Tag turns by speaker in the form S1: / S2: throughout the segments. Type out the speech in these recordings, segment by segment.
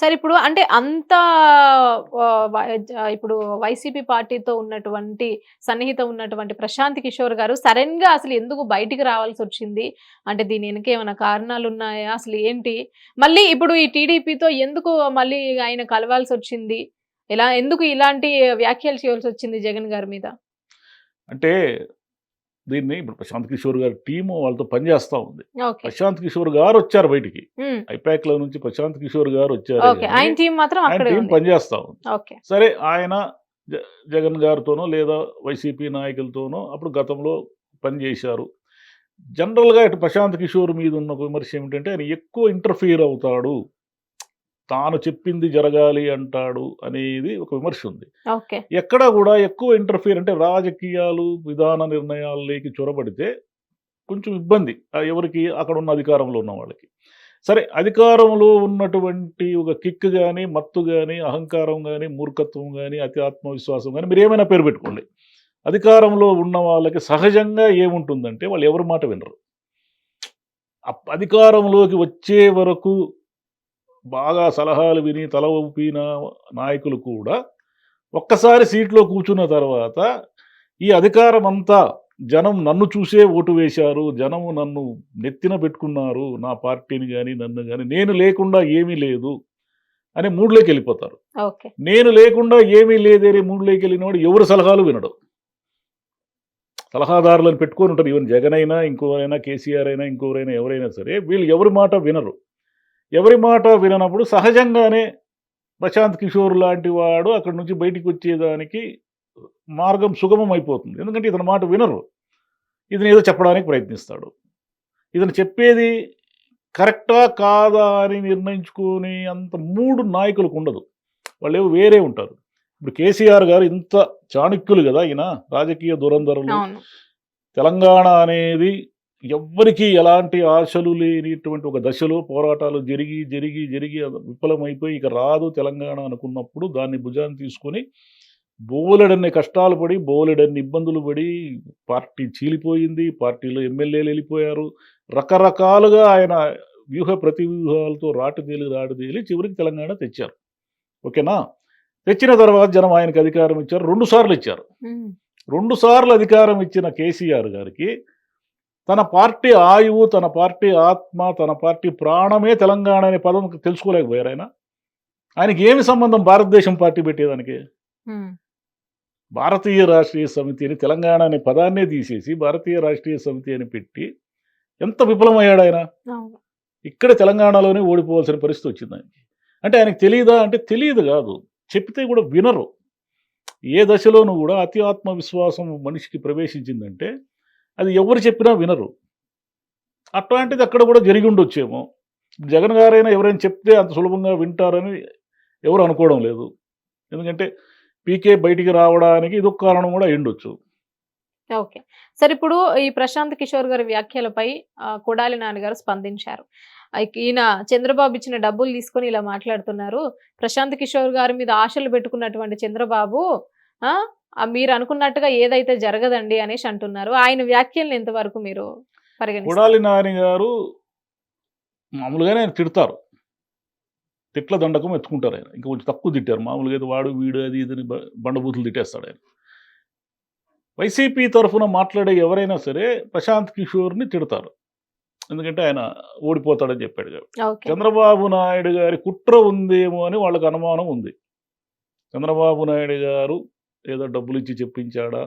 S1: సరే ఇప్పుడు అంటే అంత ఇప్పుడు వైసీపీ పార్టీతో ఉన్నటువంటి సన్నిహితం ఉన్నటువంటి ప్రశాంత్ కిషోర్ గారు సడన్గా అసలు ఎందుకు బయటికి రావాల్సి వచ్చింది? అంటే దీని వెనక ఏమైనా కారణాలు ఉన్నాయా అసలు ఏంటి? మళ్ళీ ఇప్పుడు ఈ టీడీపీతో ఎందుకు మళ్ళీ ఆయన కలవాల్సి వచ్చింది? ఎలా ఎందుకు ఇలాంటి వ్యాఖ్యలు చేయాల్సి వచ్చింది జగన్ గారి మీద?
S2: అంటే దీన్ని ఇప్పుడు ప్రశాంత్ కిషోర్ గారి టీము వాళ్ళతో పనిచేస్తూ ఉంది. ప్రశాంత్ కిషోర్ గారు వచ్చారు బయటికి. ఐపాక్లో నుంచి ప్రశాంత్ కిషోర్ గారు వచ్చారు
S1: ఆయన టీం
S2: పనిచేస్తా ఉంది. సరే ఆయన జగన్ గారితోనో లేదా వైసీపీ నాయకులతోనో అప్పుడు గతంలో పనిచేశారు జనరల్గా ఇటు ప్రశాంత్ కిషోర్ మీద ఉన్న విమర్శ ఏమిటంటే ఆయన ఎక్కువ ఇంటర్ఫియర్ అవుతాడు. తాను చెప్పింది జరగాలి అంటాడు అనేది ఒక విమర్శ ఉంది. ఎక్కడా కూడా ఎక్కువ ఇంటర్ఫియర్ అంటే రాజకీయాలు విధాన నిర్ణయాల్లోకి చొరబడితే కొంచెం ఇబ్బంది ఎవరికి అక్కడ ఉన్న అధికారంలో ఉన్న వాళ్ళకి. సరే అధికారంలో ఉన్నటువంటి ఒక కిక్ కానీ మత్తు కానీ అహంకారం కానీ మూర్ఖత్వం కానీ అతి ఆత్మవిశ్వాసం కానీ మీరు ఏమైనా పేరు పెట్టుకోండి. అధికారంలో ఉన్న వాళ్ళకి సహజంగా ఏముంటుందంటే వాళ్ళు ఎవరి మాట వినరు. అధికారంలోకి వచ్చే వరకు బాగా సలహాలు విని తల ఊపిన నాయకులు కూడా ఒక్కసారి సీట్లో కూర్చున్న తర్వాత ఈ అధికారం అంతా జనం నన్ను చూసే ఓటు వేశారు జనము నన్ను నెత్తిన పెట్టుకున్నారు నా పార్టీని కానీ నన్ను కానీ నేను లేకుండా ఏమీ లేదు అనే మూడులోకి వెళ్ళిపోతారు. నేను లేకుండా ఏమీ లేదనే మూడులోకి వెళ్ళినవాడు ఎవరు సలహాలు వినడు. సలహాదారులను పెట్టుకొని ఉంటారు. ఈవెన్ జగన్ అయినా ఇంకోరైనా కేసీఆర్ అయినా ఇంకోరైనా ఎవరైనా సరే వీళ్ళు ఎవరి మాట వినరు. ఎవరి మాట విననప్పుడు సహజంగానే ప్రశాంత్ కిషోర్ లాంటి వాడు అక్కడి నుంచి బయటికి వచ్చేదానికి మార్గం సుగమం అయిపోతుంది. ఎందుకంటే ఇతని మాట వినరు. ఇతను ఏదో చెప్పడానికి ప్రయత్నిస్తాడు. ఇతను చెప్పేది కరెక్టా కాదా అని నిర్ణయించుకునే అంత మూడు నాయకులకు ఉండదు. వాళ్ళు ఏవో వేరే ఉంటారు. ఇప్పుడు కేసీఆర్ గారు ఇంత చాణక్యులు కదా ఈయన రాజకీయ దురంధరులు. తెలంగాణ అనేది ఎవ్వరికీ ఎలాంటి ఆశలు లేనిటువంటి ఒక దశలో పోరాటాలు జరిగి జరిగి జరిగి విఫలమైపోయి ఇక రాదు తెలంగాణ అనుకున్నప్పుడు దాన్ని భుజాన్ని తీసుకొని బోలెడన్ని కష్టాలు పడి బోలెడన్ని ఇబ్బందులు పడి పార్టీ చీలిపోయింది పార్టీలో ఎమ్మెల్యేలు వెళ్ళిపోయారు. రకరకాలుగా ఆయన వ్యూహ ప్రతివ్యూహాలతో రాటుదేలి రాటుదేలి చివరికి తెలంగాణ తెచ్చారు. ఓకేనా? తెచ్చిన తర్వాత జనం ఆయనకు అధికారం ఇచ్చారు. రెండు సార్లు ఇచ్చారు. రెండు సార్లు అధికారం ఇచ్చిన కేసీఆర్ గారికి తన పార్టీ ఆయువు తన పార్టీ ఆత్మ తన పార్టీ ప్రాణమే తెలంగాణ అనే పదం తెలుసుకోలేకపోయారు ఆయన. ఆయనకి ఏమి సంబంధం భారతదేశం పార్టీ పెట్టేదానికి? భారతీయ రాష్ట్రీయ సమితి అని తెలంగాణ అనే పదాన్నే తీసేసి భారతీయ రాష్ట్రీయ సమితి అని పెట్టి ఎంత విఫలమయ్యాడు ఆయన? ఇక్కడ తెలంగాణలోనే ఓడిపోవాల్సిన పరిస్థితి వచ్చింది ఆయనకి. అంటే ఆయనకి తెలియదా అంటే తెలియదు కాదు. చెప్తే కూడా వినరు. ఏ దశలోనూ కూడా అతి ఆత్మవిశ్వాసం మనిషికి ప్రవేశించిందంటే అది ఎవరు చెప్పినా వినరు. అట్లాంటిది అక్కడ కూడా జరిగి ఉండొచ్చేమో. జగన్ గారైనా ఎవరైనా చెప్తే అంత సులభంగా వింటారని ఎవరు అనుకోవడం లేదు. ఎందుకంటే పీకే బయటికి రావడానికి ఇదొక కారణం కూడా అయ్యుండొచ్చు
S1: ఓకే. సరే ఇప్పుడు ఈ ప్రశాంత్ కిషోర్ గారి వ్యాఖ్యలపై కొడాలి నాన్నగారు స్పందించారు. ఈయన చంద్రబాబు ఇచ్చిన డబ్బులు తీసుకొని ఇలా మాట్లాడుతున్నారు. ప్రశాంత్ కిషోర్ గారి మీద ఆశలు పెట్టుకున్నటువంటి చంద్రబాబు మీరు అనుకున్నట్టుగా ఏదైతే జరగదండి అనేసి అంటున్నారు. ఆయన వ్యాఖ్యలను ఎంతవరకు మీరు పరిగణిస్తారు?
S2: కొడాలి నాని గారు మామూలుగానే ఆయన తిడతారు. తిట్ల దండకం ఎత్తుకుంటారు ఆయన. ఇంకా కొంచెం తక్కువ తిట్టారు. మామూలుగా ఏదో వాడు వీడు అది ఇదని బండబూతులు తిట్టేస్తాడు ఆయన. వైసీపీ తరఫున మాట్లాడే ఎవరైనా సరే ప్రశాంత్ కిషోర్ని తిడతారు. ఎందుకంటే ఆయన ఓడిపోతాడని చెప్పాడు కాబట్టి. చంద్రబాబు నాయుడు గారి కుట్ర ఉందేమో అని వాళ్ళకి అనుమానం ఉంది. చంద్రబాబు నాయుడు గారు ఏదో డబ్బులు ఇచ్చి చెప్పించాడా?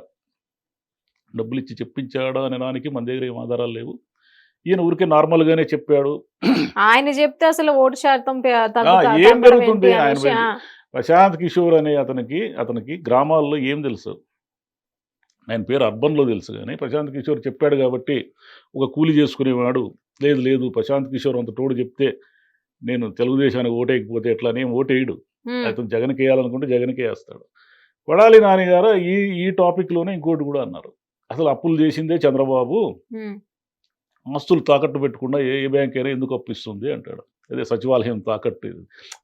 S2: డబ్బులు ఇచ్చి చెప్పించాడా అనే దానికి మన దగ్గర ఏం ఆధారాలు లేవు. ఈయన ఊరికే నార్మల్గానే చెప్పాడు.
S1: ఆయన చెప్తే అసలు ఓటు శాతం
S2: ఏం పెరుగుతుంది
S1: ఏంటి
S2: ఆయన ప్రశాంత్ కిషోర్ అనే అతనికి అతనికి గ్రామాల్లో ఏం తెలుసు? ఆయన పేరు అర్బన్లో తెలుసు కానీ ప్రశాంత్ కిషోర్ చెప్పాడు కాబట్టి ఒక కూలి చేసుకునేవాడు. లేదు లేదు ప్రశాంత్ కిషోర్ అంత తోడు చెప్తే నేను తెలుగుదేశానికి ఓటేయకపోతే ఎట్లా? ఏం ఓటేయడు. అతను జగన్కి వేయాలనుకుంటే జగన్కే వేస్తాడు. కొడాలి నాని గారు ఈ ఈ టాపిక్లోనే ఇంకోటి కూడా అన్నారు. అసలు అప్పులు చేసిందే చంద్రబాబు. ఆస్తులు తాకట్టు పెట్టకుండా ఏ ఏ బ్యాంక్ అయినా ఎందుకు అప్పిస్తుంది అంటాడు. అదే సచివాలయం తాకట్టు.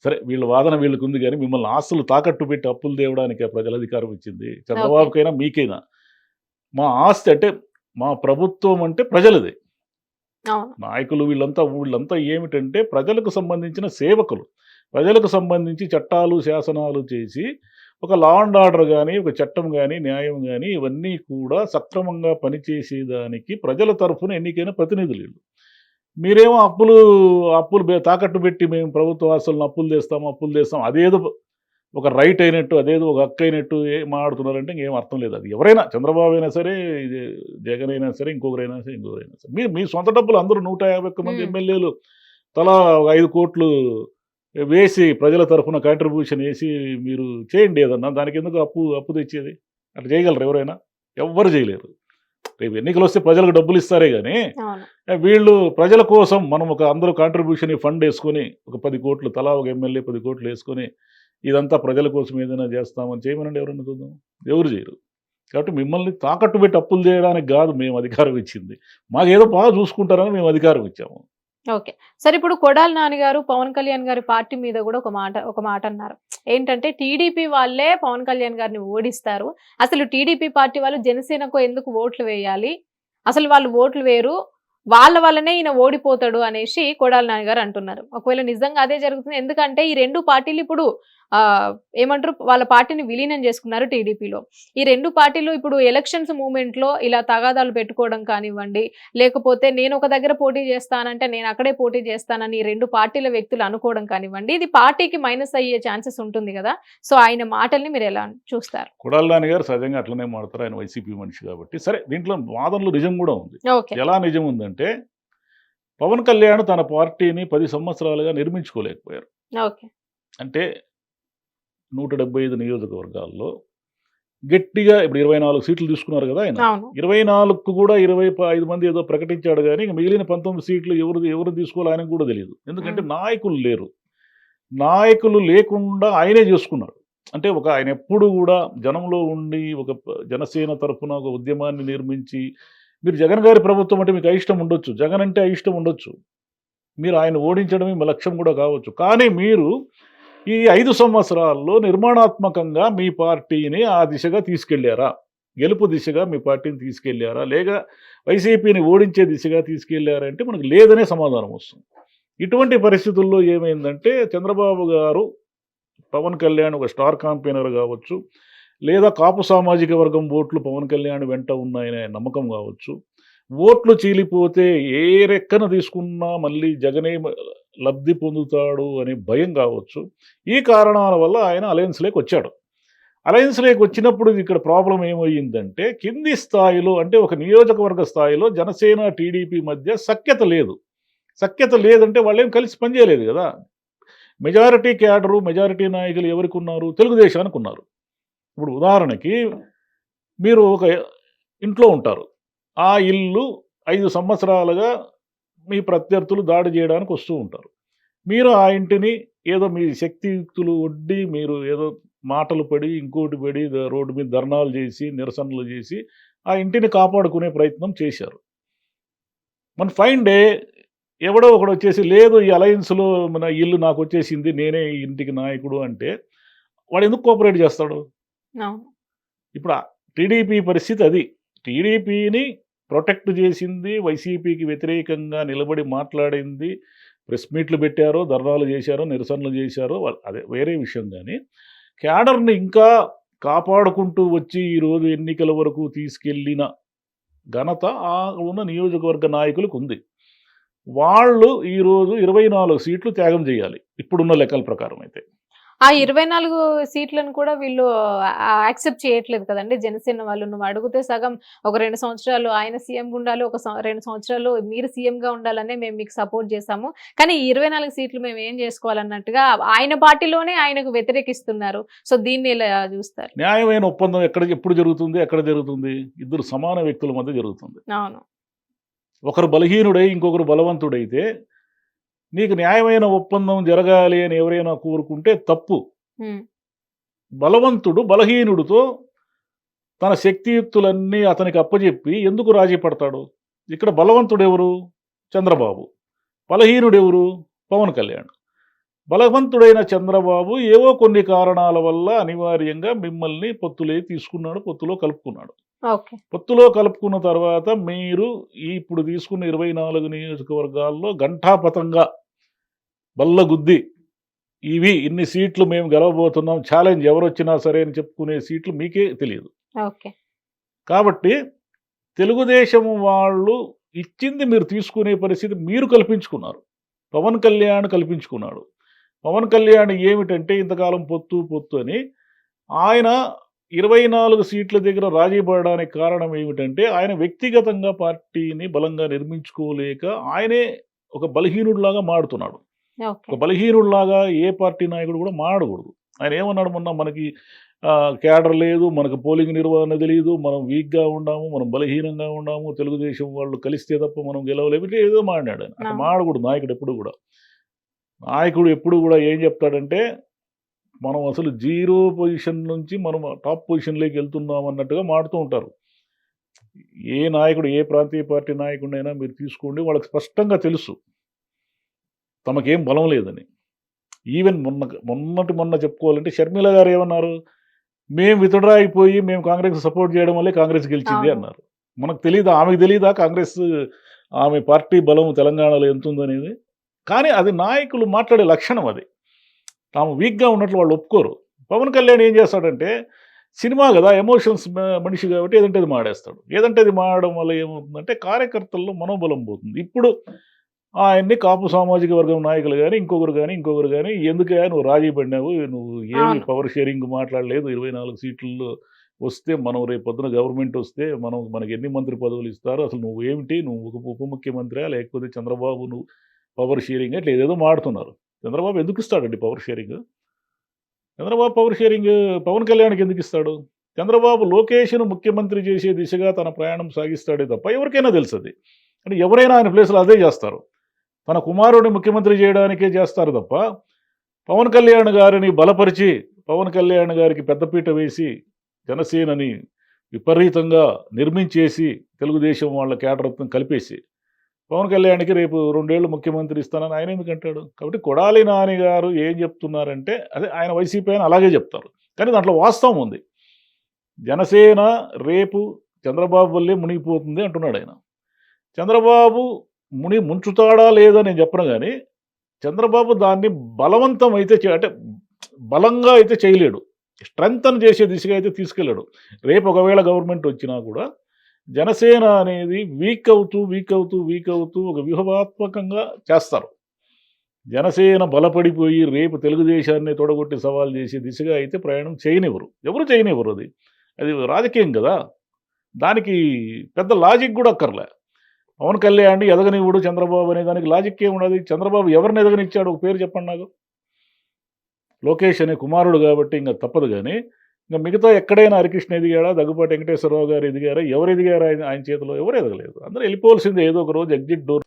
S2: సరే వీళ్ళ వాదన వీళ్ళకి ఉంది కానీ మిమ్మల్ని ఆస్తులు తాకట్టు పెట్టి అప్పులు తేవడానికి ప్రజల అధికారం ఇచ్చింది. చంద్రబాబుకైనా మీకైనా. మా ఆస్తి అంటే మా ప్రభుత్వం అంటే ప్రజలది. నాయకులు వీళ్ళంతా వీళ్ళంతా ఏమిటంటే ప్రజలకు సంబంధించిన సేవకులు. ప్రజలకు సంబంధించి చట్టాలు శాసనాలు చేసి ఒక లా అండ్ ఆర్డర్ కానీ ఒక చట్టం కానీ న్యాయం కానీ ఇవన్నీ కూడా సక్రమంగా పనిచేసేదానికి ప్రజల తరఫున ఎన్నికైన ప్రతినిధులు వీళ్ళు. మీరేమో అప్పులు అప్పులు తాకట్టు పెట్టి మేము ప్రభుత్వ ఆస్తులను అప్పులు తెస్తాం అప్పులు తెస్తాం అదేదో ఒక రైట్ అయినట్టు అదేదో ఒక హక్కు అయినట్టు ఏం మాట్లాడుతున్నారంటే ఇంకేం అర్థం లేదు. అది ఎవరైనా చంద్రబాబు అయినా సరే జగన్ అయినా సరే ఇంకొకరైనా సరే ఇంకొకరైనా సరే. మీరు మీ సొంత డబ్బులు అందరూ నూట యాభై ఒక్క మంది
S1: మ్మ్.
S2: ఎమ్మెల్యేలు తలా ఒక ఐదు కోట్లు వేసి ప్రజల తరఫున కాంట్రిబ్యూషన్ వేసి మీరు చేయండి ఏదన్నా. దానికి ఎందుకు అప్పు అప్పు తెచ్చేది? అట్లా చేయగలరు ఎవరైనా? ఎవ్వరు చేయలేరు. రేపు ఎన్నికలు వస్తే ప్రజలకు డబ్బులు ఇస్తారే కానీ వీళ్ళు ప్రజల కోసం మనం ఒక అందరూ కాంట్రిబ్యూషన్ ఫండ్ వేసుకొని ఒక పది కోట్లు తలా ఒక ఎమ్మెల్యే పది కోట్లు వేసుకొని ఇదంతా ప్రజల కోసం ఏదైనా చేస్తామని చేయమనండి ఎవరైనా చూద్దాం ఎవరు చేయరు. కాబట్టి మిమ్మల్ని తాకట్టు పెట్టి అప్పులు చేయడానికి కాదు మేము అధికారం ఇచ్చింది. మాకేదో బాగా చూసుకుంటారని మేము అధికారం ఇచ్చాము.
S1: ఓకే. సరే ఇప్పుడు కొడాలి నాన్నగారు గారు పవన్ కళ్యాణ్ గారి పార్టీ మీద కూడా ఒక మాట ఒక మాట అన్నారు. ఏంటంటే టీడీపీ వాళ్ళే పవన్ కళ్యాణ్ గారిని ఓడిస్తారు. అసలు టీడీపీ పార్టీ వాళ్ళు జనసేనకు ఎందుకు ఓట్లు వేయాలి? అసలు వాళ్ళు ఓట్లు వేరు. వాళ్ళ వల్లనే ఈయన ఓడిపోతాడు అనేసి కొడాలి నాన్నగారు గారు అంటున్నారు. ఒకవేళ నిజంగా అదే జరుగుతుంది ఎందుకంటే ఈ రెండు పార్టీలు ఇప్పుడు ఏమంటారు? వాళ్ళ పార్టీని విలీనం చేసుకున్నారు టీడీపీలో. ఈ రెండు పార్టీలు ఇప్పుడు ఎలక్షన్స్ మూమెంట్లో ఇలా తగాదాలు పెట్టుకోవడం కానివ్వండి లేకపోతే నేను ఒక దగ్గర పోటీ చేస్తానంటే నేను అక్కడే పోటీ చేస్తానని ఈ రెండు పార్టీల వ్యక్తులు అనుకోవడం కానివ్వండి ఇది పార్టీకి మైనస్ అయ్యే ఛాన్సెస్ ఉంటుంది కదా. సో ఆయన మాటల్ని మీరు ఎలా చూస్తారు?
S2: కొడాలి నాని గారు సహజంగా అట్లనే మాడతారు ఆయన వైసీపీ మనిషి కాబట్టి. సరే దీంట్లో వాదనలు నిజం కూడా ఉంది. ఎలా నిజం ఉందంటే పవన్ కళ్యాణ్ తన పార్టీని పది సంవత్సరాలుగా నిర్మించుకోలేకపోయారు.
S1: ఓకే.
S2: అంటే నూట డెబ్బై ఐదు నియోజకవర్గాల్లో గట్టిగా ఇప్పుడు ఇరవై నాలుగు సీట్లు తీసుకున్నారు కదా ఆయన. ఇరవై నాలుగుకు కూడా ఇరవై ఐదు మంది ఏదో ప్రకటించాడు కానీ ఇంక మిగిలిన పంతొమ్మిది సీట్లు ఎవరు ఎవరు తీసుకోవాలి ఆయనకు కూడా తెలియదు. ఎందుకంటే. నాయకులు లేరు. నాయకులు లేకుండా ఆయనే చేసుకున్నాడు. అంటే ఒక ఆయన ఎప్పుడు కూడా జనంలో ఉండి ఒక జనసేన తరఫున ఒక ఉద్యమాన్ని నిర్మించి మీరు జగన్ గారి ప్రభుత్వం అంటే మీకు అయిష్టం ఉండొచ్చు. జగన్ అంటే అయిష్టం ఉండొచ్చు. మీరు ఆయన ఓడించడమే మీ లక్ష్యం కూడా కావచ్చు. కానీ మీరు ఈ ఐదు సంవత్సరాల్లో నిర్మాణాత్మకంగా మీ పార్టీని ఆ దిశగా తీసుకెళ్ళారా? గెలుపు దిశగా మీ పార్టీని తీసుకెళ్ళారా? లేక వైసీపీని ఓడించే దిశగా తీసుకెళ్ళారా అంటే మనకు లేదనే సమాధానం వస్తుంది. ఇటువంటి పరిస్థితుల్లో ఏమైందంటే చంద్రబాబు గారు పవన్ కళ్యాణ్ ఒక స్టార్ కాంపెయినర్ కావచ్చు లేదా కాపు సామాజిక వర్గం ఓట్లు పవన్ కళ్యాణ్ వెంట ఉన్నాయనే నమ్మకం కావచ్చు. ఓట్లు చీలిపోతే ఏ రెక్కన తీసుకున్నా మళ్ళీ జగనే లబ్ధి పొందుతాడు అనే భయం కావచ్చు. ఈ కారణాల వల్ల ఆయన అలయన్స్లోకి వచ్చాడు. అలయన్స్లోకి వచ్చినప్పుడు ఇక్కడ ప్రాబ్లం ఏమయ్యిందంటే కింది స్థాయిలో అంటే ఒక నియోజకవర్గ స్థాయిలో జనసేన టీడీపీ మధ్య సఖ్యత లేదు. సఖ్యత లేదంటే వాళ్ళేం కలిసి పనిచేయలేదు కదా. మెజారిటీ క్యాడరు మెజారిటీ నాయకులు ఎవరికి ఉన్నారు తెలుగుదేశానికి ఉన్నారు ఇప్పుడు ఉదాహరణకి మీరు ఒక ఇంట్లో ఉంటారు. ఆ ఇల్లు ఐదు సంవత్సరాలుగా మీ ప్రత్యర్థులు దాడి చేయడానికి వస్తూ ఉంటారు. మీరు ఆ ఇంటిని ఏదో మీ శక్తియుక్తులు ఒడ్డి మీరు ఏదో మాటలు పడి ఇంకోటి పడి రోడ్డు మీద ధర్నాలు చేసి నిరసనలు చేసి ఆ ఇంటిని కాపాడుకునే ప్రయత్నం చేశారు. మన ఫైన్ డే ఎవడో ఒకడు వచ్చేసి లేదు ఈ అలయన్స్లో మన ఇల్లు నాకు వచ్చేసింది నేనే ఈ ఇంటికి నాయకుడు అంటే వాడు ఎందుకు కోఆపరేట్ చేస్తాడు? ఇప్పుడు టీడీపీ పరిస్థితి అది. టీడీపీని ప్రొటెక్ట్ చేసింది వైసీపీకి వ్యతిరేకంగా నిలబడి మాట్లాడింది ప్రెస్ మీట్లు పెట్టారో ధర్నాలు చేశారో నిరసనలు చేశారో అదే వేరే విషయం కానీ క్యాడర్ని ఇంకా కాపాడుకుంటూ వచ్చి ఈరోజు ఎన్నికల వరకు తీసుకెళ్ళిన ఘనత ఆ ఉన్న నియోజకవర్గ నాయకులకు ఉంది. వాళ్ళు ఈరోజు ఇరవై నాలుగు సీట్లు త్యాగం చేయాలి ఇప్పుడున్న లెక్కల ప్రకారం అయితే.
S1: ఆ ఇరవై నాలుగు సీట్లను కూడా వీళ్ళు యాక్సెప్ట్ చేయట్లేదు కదండి. జనసేన వాళ్ళు నువ్వు అడిగితే సగం ఒక రెండు సంవత్సరాలు ఆయన సీఎం ఉండాలి ఒక రెండు సంవత్సరాలు మీరు సీఎం గా ఉండాలనే మేము మీకు సపోర్ట్ చేశాము. కానీ ఈ ఇరవై నాలుగు సీట్లు మేము ఏం చేసుకోవాలన్నట్టుగా ఆయన పార్టీలోనే ఆయనకు వ్యతిరేకిస్తున్నారు. సో దీన్ని ఇలా చూస్తారు?
S2: న్యాయమైన ఒప్పందం ఎక్కడ ఎప్పుడు జరుగుతుంది ఎక్కడ జరుగుతుంది? ఇద్దరు సమాన వ్యక్తుల మధ్య జరుగుతుంది.
S1: అవును.
S2: ఒకరు బలహీనుడై ఇంకొకరు బలవంతుడైతే నీకు న్యాయమైన ఒప్పందం జరగాలి అని ఎవరైనా కోరుకుంటే తప్పు. బలవంతుడు బలహీనుడితో తన శక్తియుక్తులన్నీ అతనికి అప్పచెప్పి ఎందుకు రాజీ పడతాడు? ఇక్కడ బలవంతుడు ఎవరు చంద్రబాబు. బలహీనుడు ఎవరు పవన్ కళ్యాణ్. బలవంతుడైన చంద్రబాబు ఏవో కొన్ని కారణాల వల్ల అనివార్యంగా మిమ్మల్ని పొత్తులే తీసుకున్నాడు పొత్తులో కలుపుకున్నాడు. పొత్తులో కలుపుకున్న తర్వాత మీరు ఇప్పుడు తీసుకున్న ఇరవై నాలుగు నియోజకవర్గాల్లో ఘంటాపథంగా బల్లగుద్ది. ఇవి ఇన్ని సీట్లు మేము గెలవబోతున్నాం. ఛాలెంజ్ ఎవరు వచ్చినా సరే అని చెప్పుకునే సీట్లు మీకే తెలియదు.
S1: ఓకే.
S2: కాబట్టి తెలుగుదేశం వాళ్ళు ఇచ్చింది మీరు తీసుకునే పరిస్థితి మీరు కల్పించుకున్నారు. పవన్ కళ్యాణ్ కల్పించుకున్నాడు. పవన్ కళ్యాణ్ ఏమిటంటే ఇంతకాలం పొత్తు పొత్తు అని ఆయన ఇరవై నాలుగు సీట్ల దగ్గర రాజీ పడడానికి కారణం ఏమిటంటే ఆయన వ్యక్తిగతంగా పార్టీని బలంగా నిర్మించుకోలేక ఆయనే ఒక బలహీనుడిలాగా మాడుతున్నాడు
S1: ఓకే
S2: ఒక బలహీనుడిలాగా ఏ పార్టీ నాయకుడు కూడా మాడకూడదు ఆయన ఏమన్నాడు మొన్న మనకి ఆ, క్యాడర్ లేదు మనకు పోలింగ్ నిర్వహణ తెలియదు మనం వీక్గా ఉన్నాము మనం బలహీనంగా ఉన్నాము తెలుగుదేశం వాళ్ళు కలిస్తే తప్ప మనం గెలవలేము ఏదో మాడినాడు ఆయన. అట్లా. మాడకూడదు నాయకుడు ఎప్పుడు కూడా. నాయకుడు ఎప్పుడు కూడా ఏం చెప్తాడంటే మనం అసలు జీరో పొజిషన్ నుంచి మనం టాప్ పొజిషన్లోకి వెళ్తున్నాం అన్నట్టుగా మాడుతూ ఉంటారు. ఏ నాయకుడు ఏ ప్రాంతీయ పార్టీ నాయకుడినైనా మీరు తీసుకోండి వాళ్ళకి స్పష్టంగా తెలుసు. తమకేం బలం లేదని. ఈవెన్ మొన్న మొన్నటి మొన్న చెప్పుకోవాలంటే షర్మిల గారు ఏమన్నారు? మేము వితడ్రా అయిపోయి మేము కాంగ్రెస్ సపోర్ట్ చేయడం వల్లే కాంగ్రెస్ గెలిచింది. అన్నారు. మనకు తెలియదా ఆమెకు తెలియదా కాంగ్రెస్ ఆమె పార్టీ బలం తెలంగాణలో ఎంత ఉందనేది కానీ అది నాయకులు మాట్లాడే లక్షణం అది. తాము వీక్గా ఉన్నట్లు వాళ్ళు ఒప్పుకోరు. పవన్ కళ్యాణ్ ఏం చేస్తాడంటే సినిమా కదా ఎమోషన్స్ మనిషి కాబట్టి ఏదంటే అది మాడేస్తాడు. ఏదంటే అది మాడడం వల్ల ఏమవుతుందంటే కార్యకర్తల్లో మనోబలం పోతుంది. ఇప్పుడు ఆయన్ని కాపు సామాజిక వర్గం నాయకులు కానీ ఇంకొకరు కానీ ఇంకొకరు కానీ ఎందుకయ్యా నువ్వు రాజీ పడినావు? నువ్వు ఏమి. పవర్ షేరింగ్ మాట్లాడలేదు. ఇరవై నాలుగు సీట్లలో వస్తే మనం రేపు పొద్దున గవర్నమెంట్ వస్తే మనం మనకి ఎన్ని మంత్రి పదవులు ఇస్తారు అసలు నువ్వు ఏమిటి? నువ్వు ఒక ఉప ముఖ్యమంత్రి లేకపోతే చంద్రబాబు నువ్వు పవర్ షేరింగ్ అట్లా ఏదేదో మాడుతున్నారు. చంద్రబాబు ఎందుకు ఇస్తాడండి power sharing Chandrababu power sharing Pawan కళ్యాణ్కి ఎందుకు ఇస్తాడు? చంద్రబాబు లోకేష్ను ముఖ్యమంత్రి చేసే దిశగా తన ప్రయాణం సాగిస్తాడే తప్ప ఎవరికైనా తెలుసు అది. అంటే ఎవరైనా ఆయన ప్లేస్లో అదే చేస్తారు. తన కుమారుడిని ముఖ్యమంత్రి చేయడానికే చేస్తారు తప్ప పవన్ కళ్యాణ్ గారిని బలపరిచి పవన్ కళ్యాణ్ గారికి పెద్దపీట వేసి జనసేనని విపరీతంగా నిర్మించేసి తెలుగుదేశం వాళ్ళ కేటరత్వం కలిపేసి పవన్ కళ్యాణ్కి రేపు రెండేళ్ళు ముఖ్యమంత్రి ఇస్తానని ఆయన ఎందుకు అంటాడు కాబట్టి కొడాలి నాని గారు ఏం చెప్తున్నారంటే అదే ఆయన వైసీపీ అని అలాగే చెప్తారు. కానీ దాంట్లో వాస్తవం ఉంది. జనసేన రేపు చంద్రబాబు వల్లే మునిగిపోతుంది అంటున్నాడు ఆయన. చంద్రబాబు ముని ముంచుతాడా లేదా నేను చెప్పను కానీ చంద్రబాబు దాన్ని బలవంతం అయితే అంటే బలంగా అయితే చేయలేడు. స్ట్రెంగ్తన్ చేసే దిశగా అయితే తీసుకెళ్ళాడు. రేపు ఒకవేళ గవర్నమెంట్ వచ్చినా కూడా జనసేన అనేది వీక్ అవుతూ వీక్ అవుతూ వీక్ అవుతూ ఒక వ్యూహాత్మకంగా చేస్తారు. జనసేన బలపడిపోయి రేపు తెలుగుదేశాన్ని తొడగొట్టి సవాల్ చేసే దిశగా అయితే ప్రయాణం చేయనివ్వరు. ఎవరు చేయనివ్వరు అది? అది రాజకీయం కదా. దానికి పెద్ద లాజిక్ కూడా అక్కర్లే. పవన్ కళ్యాణ్ ఎదగనివ్వడు చంద్రబాబు అనే దానికి లాజిక్ ఏమున్నది చంద్రబాబు ఎవరిని ఎదగనిచ్చాడు? ఒక పేరు చెప్పండి నాకు. లోకేష్ అనే కుమారుడు కాబట్టి ఇంకా తప్పదు కానీ ఇంకా మిగతా ఎక్కడైనా హరికృష్ణ ఎదిగాడా? దగ్గుపాటి వెంకటేశ్వరరావు గారు ఎదిగారా? ఎవరు ఎదిగారా ఆయన చేతిలో? ఎవరు ఎదగలేదు. అందరూ వెళ్ళిపోవాల్సిందే. ఏదో ఒక రోజు ఎగ్జిట్ డోర్